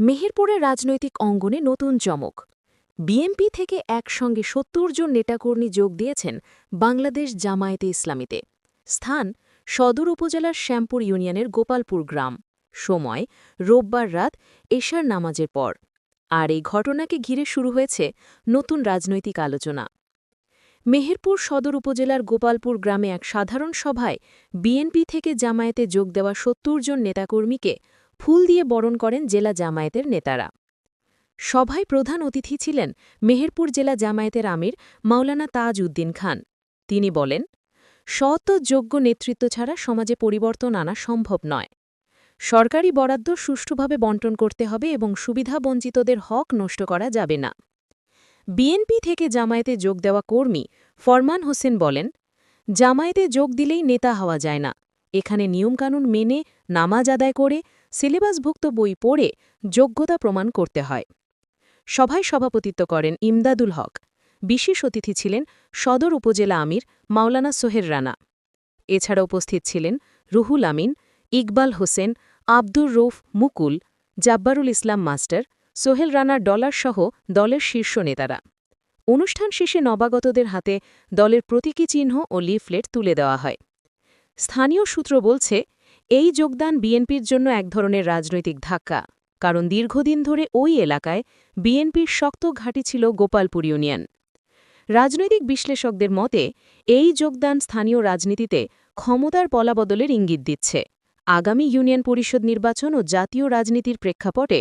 মেহেরপুরের রাজনৈতিক অঙ্গনে নতুন চমক। বিএমপি থেকে একসঙ্গে সত্তর জন নেতাকর্মী যোগ দিয়েছেন বাংলাদেশ জামায়াতে ইসলামীতে। স্থান সদর উপজেলার শ্যামপুর ইউনিয়নের গোপালপুর গ্রাম। সময় রোববার রাত এশার নামাজের পর। আর এই ঘটনাকে ঘিরে শুরু হয়েছে নতুন রাজনৈতিক আলোচনা। মেহেরপুর সদর উপজেলার গোপালপুর গ্রামে এক সাধারণ সভায় বিএনপি থেকে জামায়াতে যোগ দেওয়া সত্তর জন নেতাকর্মীকে ফুল দিয়ে বরণ করেন জেলা জামায়াতের নেতারা। সভায় প্রধান অতিথি ছিলেন মেহেরপুর জেলা জামায়াতের আমির মাওলানা তাজ উদ্দিন খান। তিনি বলেন সত যোগ্য নেতৃত্ব ছাড়া সমাজে পরিবর্তন আনা সম্ভব নয়। সরকারি বরাদ্দ সুষ্ঠুভাবে বন্টন করতে হবে এবং সুবিধাবঞ্চিতদের হক নষ্ট করা যাবে না। বিএনপি থেকে জামায়াতে যোগ দেওয়া কর্মী ফরমান হোসেন বলেন, জামায়াতে যোগ দিলেই নেতা হওয়া যায় না। এখানে নিয়মকানুন মেনে নামাজ আদায় করে সিলেবাসভুক্ত বই পড়ে যোগ্যতা প্রমাণ করতে হয়। সভায় সভাপতিত্ব করেন ইমদাদুল হক। বিশেষ অতিথি ছিলেন সদর উপজেলা আমির মাওলানা সোহের রানা। এছাড়া উপস্থিত ছিলেন রুহুল আমিন, ইকবাল হোসেন, আব্দুর রৌফ মুকুল, জাব্বারুল ইসলাম মাস্টার, সোহেল রানার ডলারসহ দলের শীর্ষ নেতারা। অনুষ্ঠান শেষে নবাগতদের হাতে দলের প্রতীকী চিহ্ন ও লিফলেট তুলে দেওয়া হয়। স্থানীয় সূত্র বলছে এই যোগদান বিএনপির জন্য এক ধরনের রাজনৈতিক ধাক্কা, কারণ দীর্ঘদিন ধরে ওই এলাকায় বিএনপির শক্ত ঘাঁটি ছিল গোপালপুর ইউনিয়ন। রাজনৈতিক বিশ্লেষকদের মতে, এই যোগদান স্থানীয় রাজনীতিতে ক্ষমতার পলাবদলের ইঙ্গিত দিচ্ছে। আগামী ইউনিয়ন পরিষদ নির্বাচন ও জাতীয় রাজনীতির প্রেক্ষাপটে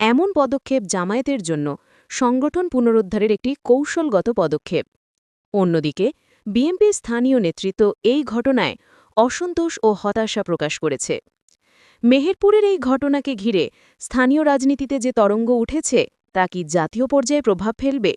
এমন পদক্ষেপ জামায়াতের জন্য সংগঠন পুনরুদ্ধারের একটি কৌশলগত পদক্ষেপ। অন্যদিকে, বিএনপির স্থানীয় নেতৃত্ব এই ঘটনায় অসন্তোষ ও হতাশা প্রকাশ করেছে। মেহেরপুরের এই ঘটনাকে ঘিরে স্থানীয় রাজনীতিতে যে তরঙ্গ উঠেছে, তা কি জাতীয় পর্যায়ে প্রভাব ফেলবে?